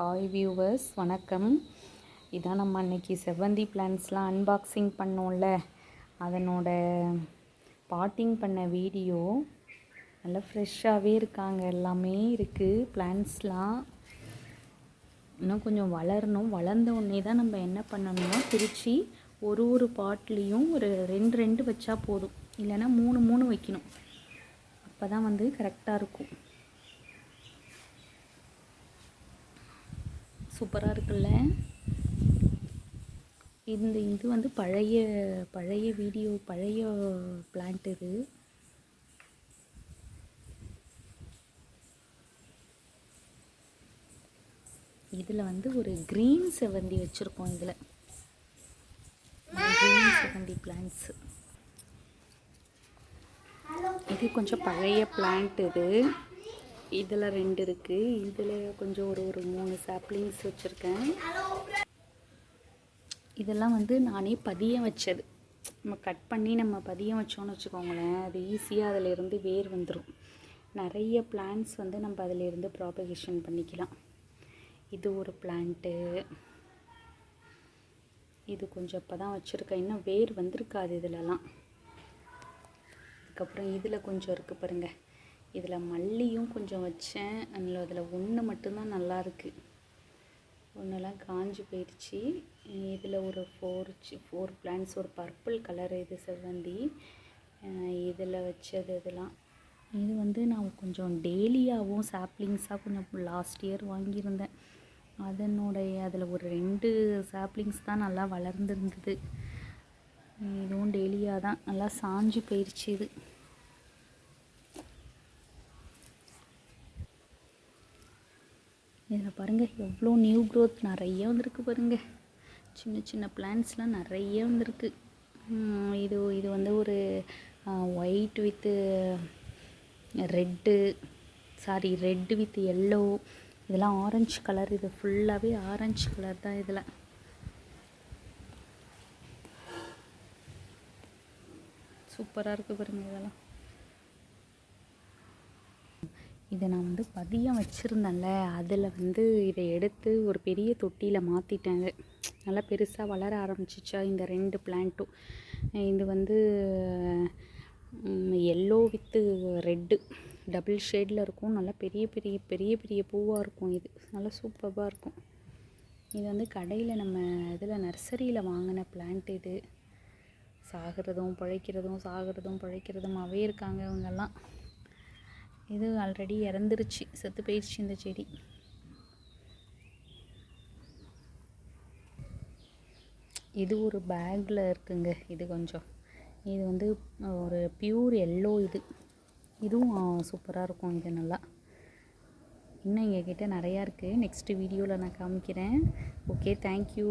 Hi viewers வணக்கம். இதான் நம்ம அன்னைக்கு செவ்வந்தி பிளான்ஸ்லாம் அன்பாக்சிங் பண்ணோம்ல. அதனோட பாட்டிங் பண்ண வீடியோ நல்லா ஃப்ரெஷ்ஷாகவே இருக்காங்க. எல்லாமே இருக்குது பிளான்ஸ்லாம் இன்னும் கொஞ்சம் வளரணும். வளர்ந்த உடனே தான் நம்ம என்ன பண்ணணும்னா பிரித்து ஒரு ஒரு பாட்லேயும் ஒரு ரெண்டு ரெண்டு வச்சா போதும். இல்லைன்னா மூணு மூணு வைக்கணும். அப்போ தான் வந்து கரெக்டாக இருக்கும். சூப்பராக இருக்குல்ல? இந்த இது வந்து பழைய பழைய வீடியோ பழைய பிளான்ட் இது. இதில் வந்து ஒரு க்ரீன் செவந்தி வச்சுருக்கோம் இதில். க்ரீன் செவந்தி பிளான்ட்ஸ் இது கொஞ்சம் பழைய பிளான்ட் இது. இதில் ரெண்டு இருக்குது இதில் கொஞ்சம் ஒரு ஒரு மூணு சாப்ளிங்ஸ் வச்சுருக்கேன். இதெல்லாம் வந்து நானே பதியம் வச்சது. நம்ம கட் பண்ணி நம்ம பதியம் வச்சோன்னு வச்சுக்கோங்களேன் அது ஈஸியாக அதிலிருந்து வேர் வந்துடும் நிறைய பிளான்ஸ் வந்து நம்ம அதிலிருந்து ப்ராபகேஷன் பண்ணிக்கலாம். இது ஒரு பிளான்ட்டு இது கொஞ்சம் இப்போ தான் வச்சுருக்கேன். இன்னும் வேர் வந்திருக்காது இதிலலாம். அதுக்கப்புறம் இதில் கொஞ்சம் இருக்குது பாருங்கள் இதில் மல்லியும் கொஞ்சம் வச்சேன். அதில் அதில் ஒன்று மட்டும்தான் நல்லா இருக்குது ஒன்றெல்லாம் காஞ்சி போயிடுச்சு. இதில் ஒரு ஃபோர் ஃபோர் பிளான்ஸ் ஒரு பர்பிள் கலர் இது செவ்வந்தி. இதில் வச்சது இதெல்லாம். இது வந்து நான் கொஞ்சம் டெய்லியாகவும் சாப்ளிங்ஸாக கொஞ்சம் லாஸ்ட் இயர் வாங்கியிருந்தேன். அதனுடைய அதில் ஒரு ரெண்டு சாப்ளிங்ஸ் தான் நல்லா வளர்ந்துருந்தது. இதுவும் டெய்லியாக தான் நல்லா சாஞ்சு போயிடுச்சு இது. இதில் பாருங்கள் எவ்வளோ நியூ க்ரோத் நிறைய வந்திருக்கு பாருங்கள் சின்ன சின்ன பிளான்ட்ஸ்லாம் நிறைய வந்திருக்கு. இது இது வந்து ஒரு white with red sorry red with yellow இதெல்லாம் ஆரஞ்சு கலர் இது ஃபுல்லாகவே ஆரஞ்சு கலர் தான் இதில். சூப்பராக இருக்குது பாருங்கள் இதெல்லாம். இதை நான் வந்து பதியம் வச்சுருந்தேன்ல அதில் வந்து இதை எடுத்து ஒரு பெரிய தொட்டியில் மாற்றிட்டேன் நல்லா பெருசாக வளர ஆரம்பிச்சிச்சா இந்த ரெண்டு பிளான்ட்டும் இது வந்து எல்லோ வித்து ரெட்டு டபுள் ஷேடில் இருக்கும். நல்லா பெரிய பெரிய பெரிய பெரிய பூவாக இருக்கும் இது. நல்லா சூப்பராக இருக்கும். இது வந்து கடையில் நம்ம இதில் நர்சரியில் வாங்கின பிளான்ட் இது. சாகிறதும் பிழைக்கிறதும் சாகிறதும் பழைக்கிறதுமாகவே இருக்காங்க இவங்கெல்லாம். இது ஆல்ரெடி இறந்துருச்சு. செத்து போயிடுச்சு இந்த செடி. இது ஒரு பேக்கில் இருக்குங்க. இது கொஞ்சம். இது வந்து ஒரு பியூர் எல்லோ இது. இதுவும் சூப்பராக இருக்கும். இது நல்லா. இன்னும் எங்ககிட்ட நிறையா இருக்குது நெக்ஸ்ட்டு வீடியோவில் நான் காமிக்கிறேன். Okay thank you